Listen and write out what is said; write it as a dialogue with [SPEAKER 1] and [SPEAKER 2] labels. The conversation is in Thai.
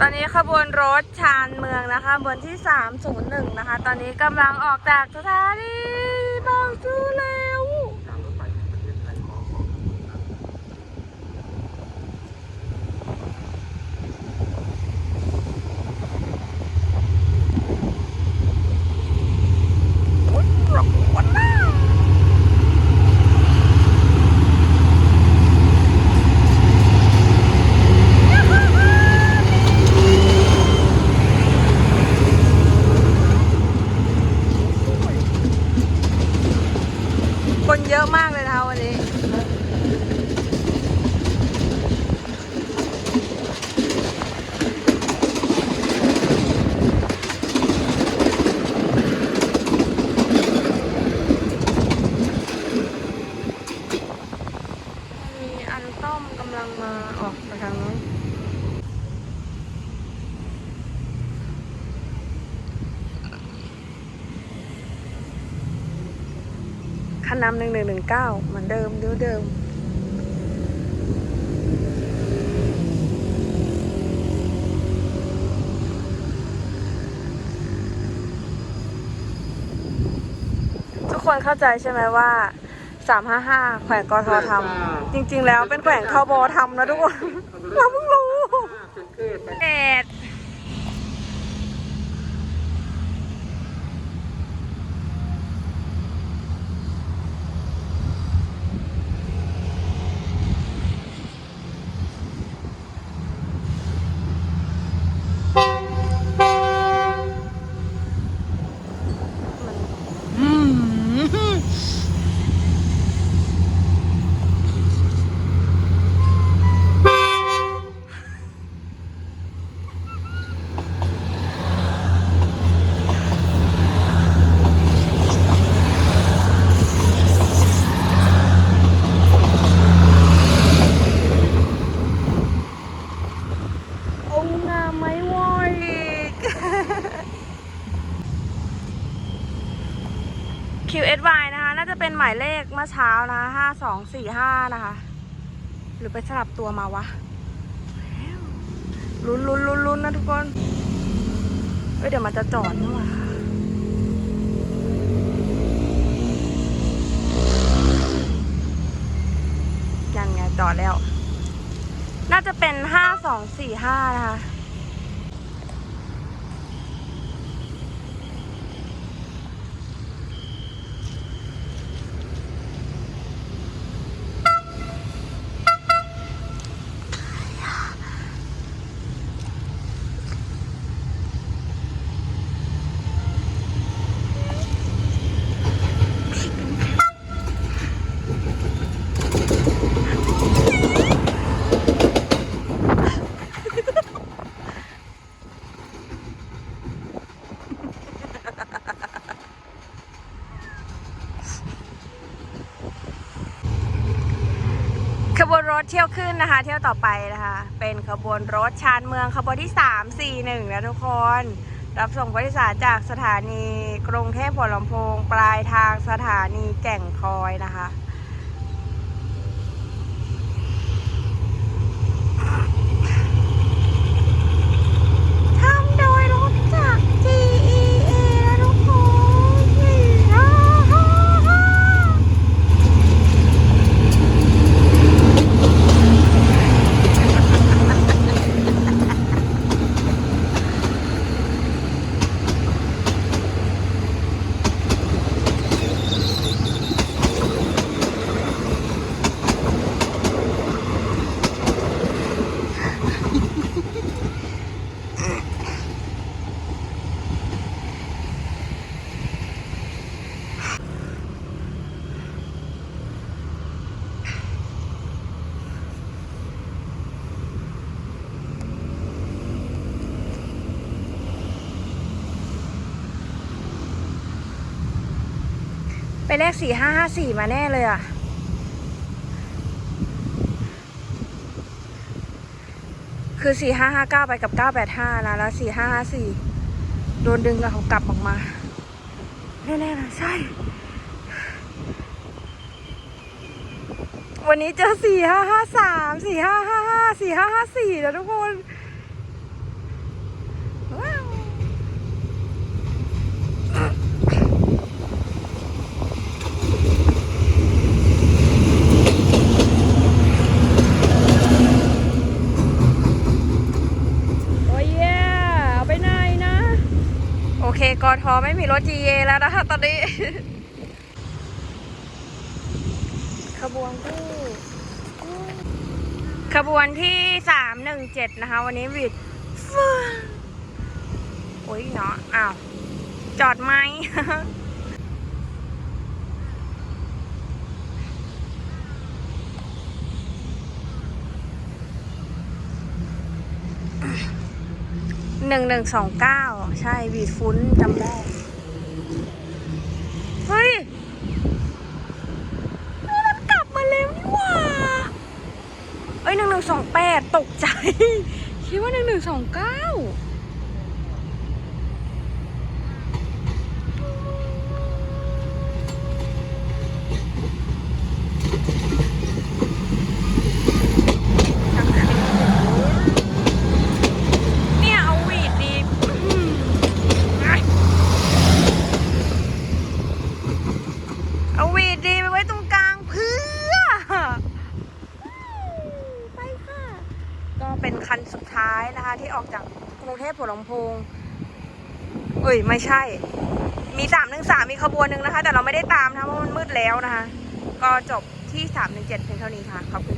[SPEAKER 1] ตอนนี้ขบวนรถชานเมืองนะคะบนที่ 301 นะคะ ตอนนี้กำลังออกจากสถานีบางซื่อแล้ว
[SPEAKER 2] การรถไฟแห่งประเทศไทยขอขอบคุณครับ
[SPEAKER 1] คนเยอะมากเลยนะคะวันนี้ มีอันต้อมกำลังมาออกไปทางนู้น คันนำหนึ่งหนึ่งหนึ่งเก้าเหมือนเดิมเดิมเดิมทุกคนเข้าใจใช่ไหมว่า 355 แขวงกททำจริง ๆ แล้วเป็นแขวงทบทำนะทุกคน เราเพิ่งรู้
[SPEAKER 2] เป็นเกิดไป
[SPEAKER 1] เอ็ดเอางามไหมวอยอีก QSY นะคะ น่าจะเป็น หมายเลขเมื่อเช้านะห้าสองสี่ห้านะคะ หรือไปสลับตัวมาวะลุ้นลุ้นลุ้นลุ้นนะทุกคนเอ้ยเดี๋ยวมันจะจอดนี่หว่ายังไงจอดแล้ว น่าจะเป็นห้าสองสี่ห้านะคะ ถเที่ยวขึ้นนะคะ เที่ยวต่อไปนะคะ เป็นขบวนรถชานเมืองขบวนที่ 3 4 1 นะทุกคน รับส่งผู้โดยสารจากสถานีกรุงเทพหัวลำโพง ปลายทางสถานีแก่งคอยนะคะ ทำโดยรถจาก GEA นะทุกคนนี่ฮ่าฮ่าฮ่า ไปเลขสี่ห้าห้าสี่มาแน่เลยอะ คือสี่ห้าห้าเก้าไปกับเก้าแปดห้านะแล้วสี่ห้าห้าสี่โดนดึงกับเขากลับออกมา แน่ๆนะใช่ วันนี้เจอสี่ห้าห้าสามสี่ห้าห้าห้าสี่ห้าห้าสี่แล้วทุกคน กอทอไม่มีรถ GA แล้วนะคะตอนนี้ ขบวนที่ขบวนที่สามหนึ่งเจ็ดนะคะ วันนี้วิดโอ้ยเนาะอ้าวจอดไหมหนึ่งหนึ่งสองเก้า ใช่วีดฟุ้นจำได้ เฮ้ยมันกลับมาแล้วนี่หว่าเอ้ยหนึ่งหนึ่งสองแปดตกใจ คิดว่าหนึ่งหนึ่งสองเก้าเนี่ยเอาหวีดดีอื้อหือไงเอาหวีดดีไปไว้ตรงกลางเพื่อ ไปค่ะ ก็เป็น คันสุดท้ายนะคะ ที่ออกจากกรุงเทพหัวลำโพงเอ้ยไม่ใช่ มีสามหนึ่งสามมีขบวนหนึ่งนะคะ แต่เราไม่ได้ตามนะเพราะมันมืดแล้วนะคะ ก็จบที่สามหนึ่งเจ็ดเพียงเท่านี้ค่ะ ขอบคุณ